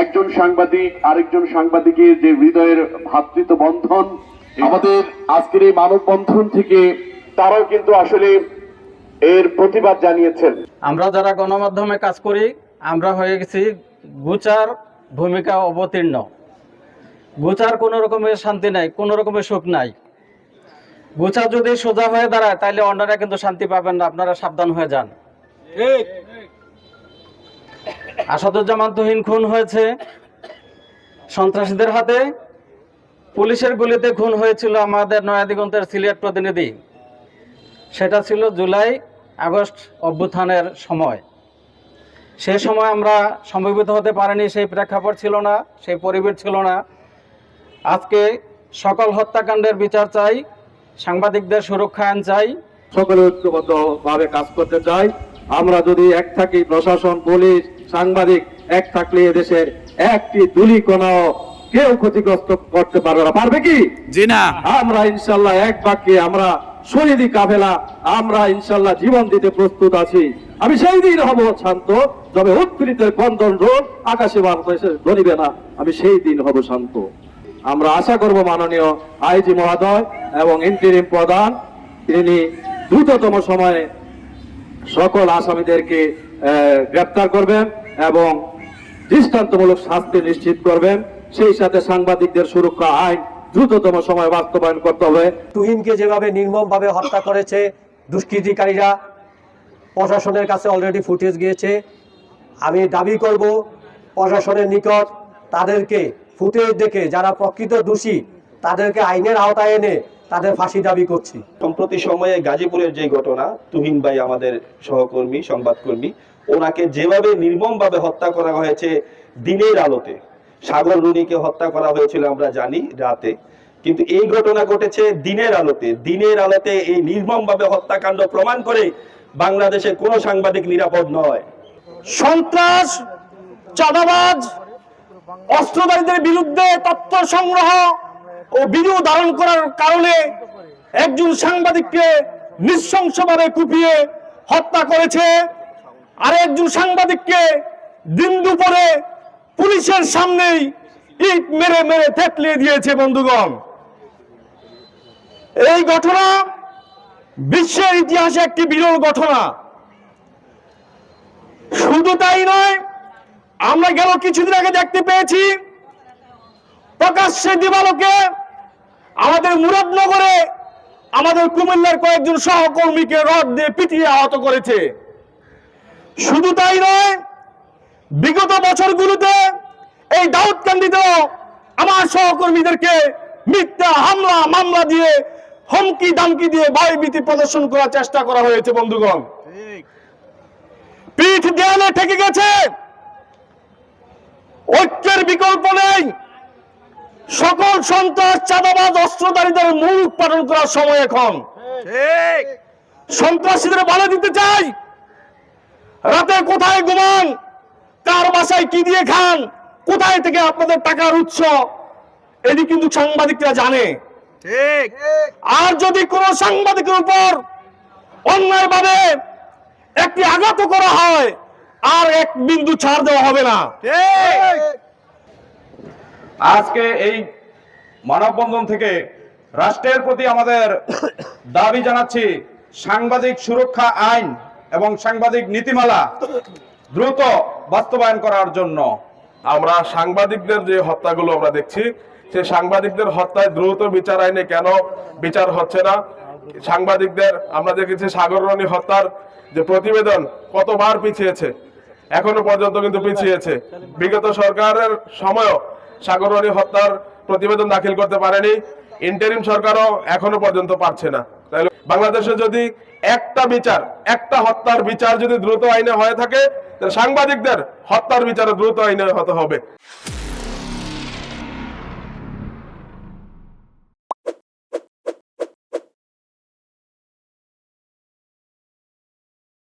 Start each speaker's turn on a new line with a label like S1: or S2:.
S1: একজন সাংবাদিক আরেকজন সাংবাদিকের যে হৃদয়ের ভ্রাতৃত্ব বন্ধন আমাদের আজকের এই মানববন্ধন থেকে তারাও কিন্তু আসলে এর প্রতিবাদ জানিয়েছেন।
S2: আমরা যারা গণমাধ্যমে কাজ করি আমরা হয়ে গেছি গুচার ভূমিকা অবতীর্ণ। গুচার কোনো রকমের শান্তি নাই কোনো রকমের সুখ নাই। গুচা যদি সোজা হয়ে দাঁড়ায় তাহলে অন্যরা কিন্তু শান্তি পাবেন না আপনারা সাবধান হয়ে যান। আসাদুজ্জামান তুহিন খুন হয়েছে। সন্ত্রাসীদের হাতে পুলিশের গুলিতে খুন হয়েছিল আমাদের নয়াদিগন্তের সিলেট প্রতিনিধি। সেটা ছিল জুলাই আগস্ট অভ্যুত্থানের সময়। সে সময় আমরা সমবেত হতে পারিনি, সেই প্রেক্ষাপট ছিল না, সেই পরিবেশ ছিল না। আজকে সকল হত্যাকাণ্ডের বিচার চাই, সাংবাদিকদের সুরক্ষা আইন চাই।
S3: সকলে ঐক্যবদ্ধ ভাবে কাজ করতে চাই। আমরা যদি এক থাকি, প্রশাসন, পুলিশ সাংবাদিক এক থাকলে এদেশের একটি দুলি কোনো কেউ ক্ষতিগ্রস্ত করতে পারবে না। পারবে কি?
S4: জি না।
S3: আমরা ইনশাল্লাহ এক বাক্যে আমরা শহীদি কাফেলা আমরা ইনশাল্লাহ জীবন দিতে প্রস্তুত আছি। আমি সেই দিন হব শান্ত তবে উৎপীড়িতের কন্দন রোগ আকাশে বাতাসে ধরিবে না। আমি সেই দিন হব শান্ত। আমরা আশা করব মাননীয় আইজি মহোদয় এবং ইন্টারিম প্রধান তিনি দ্রুততম সময়ে সকল আসামিদেরকে গ্রেপ্তার করবেন এবং দৃষ্টান্তমূলক শাস্তি নিশ্চিত করবেন। সেই সাথে সাংবাদিকদের সুরক্ষা আইন দ্রুততম সময় বাস্তবায়ন করতে হবে।
S5: তুহিনকে যেভাবে নির্মমভাবে হত্যা করেছে দুষ্কৃতিকারীরা, প্রশাসনের কাছে অলরেডি ফুটেজ গিয়েছে। আমি দাবি করব, প্রশাসনের নিকট তাদেরকে ফুটেজ দেখে, যারা প্রকৃত দোষী, তাদেরকে আইনের আওতায় এনে তাদের ফাঁসি দাবি করছি।
S6: সম্প্রতি সময়ে গাজীপুরের যে ঘটনা তুহিন ভাই আমাদের সহকর্মী সংবাদকর্মী ওনাকে যেভাবে নির্মমভাবে হত্যা করা হয়েছে দিনের আলোতে সাগর রুনিকে হত্যা করা হয়েছিল আমরা জানি রাতে কিন্তু এই ঘটনা ঘটেছে দিনের আলোতে। দিনের আলোতে এই নির্মমভাবে হত্যাকাণ্ড প্রমাণ করে বাংলাদেশে কোনো সাংবাদিক নিরাপদ নয়।
S7: সন্ত্রাস চাঁদাবাজ অস্ত্রধারীদের বিরুদ্ধে তথ্য সংগ্রহ ও ভিডিও ধারণ করার কারণে একজন সাংবাদিককে নৃশংসভাবে কুপিয়ে হত্যা করেছে। আর একজন সাংবাদিককে দিন দুপুরে পুলিশের সামনেই ইট মেরে মেরে থেতলিয়ে দিয়েছে বন্ধুগণ। এই ঘটনা বিশ্বের ইতিহাসে একটি বিরল ঘটনা। শুধু তাই নয়, আমরা গেল কিছুদিন আগে দেখতে পেয়েছি প্রকাশ্যে দিবালোকে আমাদের মুরাদনগরে আমাদের কুমিল্লার কয়েকজন সহকর্মীকে রড দিয়ে পিটিয়ে আহত করেছে। শুধু তাই নয়, বিগত বছরগুলোতে এই দাউদকান্দিতেও আমার সহকর্মীদেরকে মিথ্যা হামলা, মামলা দিয়ে হুমকি দামকি দিয়ে ভয়ভীতি প্রদর্শন করার চেষ্টা করা হয়েছে, বন্ধুগণ। পিঠ দেয়ালে ঠেকে গেছে। ঐক্যের বিকল্প নেই। সকল সন্ত্রাস চাঁদাবাজ অস্ত্রধারীদের মূল উৎপাদন করার সময় এখন। সন্ত্রাসীদের বলে দিতে চাই রাতে কোথায় ঘুমান কার বাসায় কি দিয়ে খান কোথায় থেকে আপনাদের টাকার উৎস এটি কিন্তু সাংবাদিকরা জানে। আর যদি কোনো সাংবাদিকের উপর অন্যায়ভাবে একটি আঘাত করা হয় আর এক বিন্দু ছাড় দেওয়া হবে না।
S4: আজকে এই মানববন্ধন থেকে রাষ্ট্রের প্রতি আমাদের দাবি জানাচ্ছি, সাংবাদিক সুরক্ষা আইন এবং সাংবাদিক নীতিমালা দ্রুত বাস্তবায়ন করার জন্য।
S8: আমরা সাংবাদিকদের যে হত্যাগুলো আমরা দেখছি, সে সাংবাদিকদের হত্যায় দ্রুত বিচার আইনে কেন বিচার হচ্ছে না? সাংবাদিকদের, আমরা দেখেছি সাগররণী হত্যার যে প্রতিবেদন কতবার পিছিয়েছে, এখনও পর্যন্ত কিন্তু পিছিয়েছে। বিগত সরকারের সময়ও সাগররণী হত্যার প্রতিবেদন দাখিল করতে পারেনি। ইন্টারিম সরকারও এখনও পর্যন্ত পারছে না। তাহলে বাংলাদেশে যদি একটা বিচার, একটা হত্যার বিচার যদি দ্রুত আইনে হয়ে থাকে, তাহলে সাংবাদিকদের হত্যার বিচারও দ্রুত আইনে হতে হবে।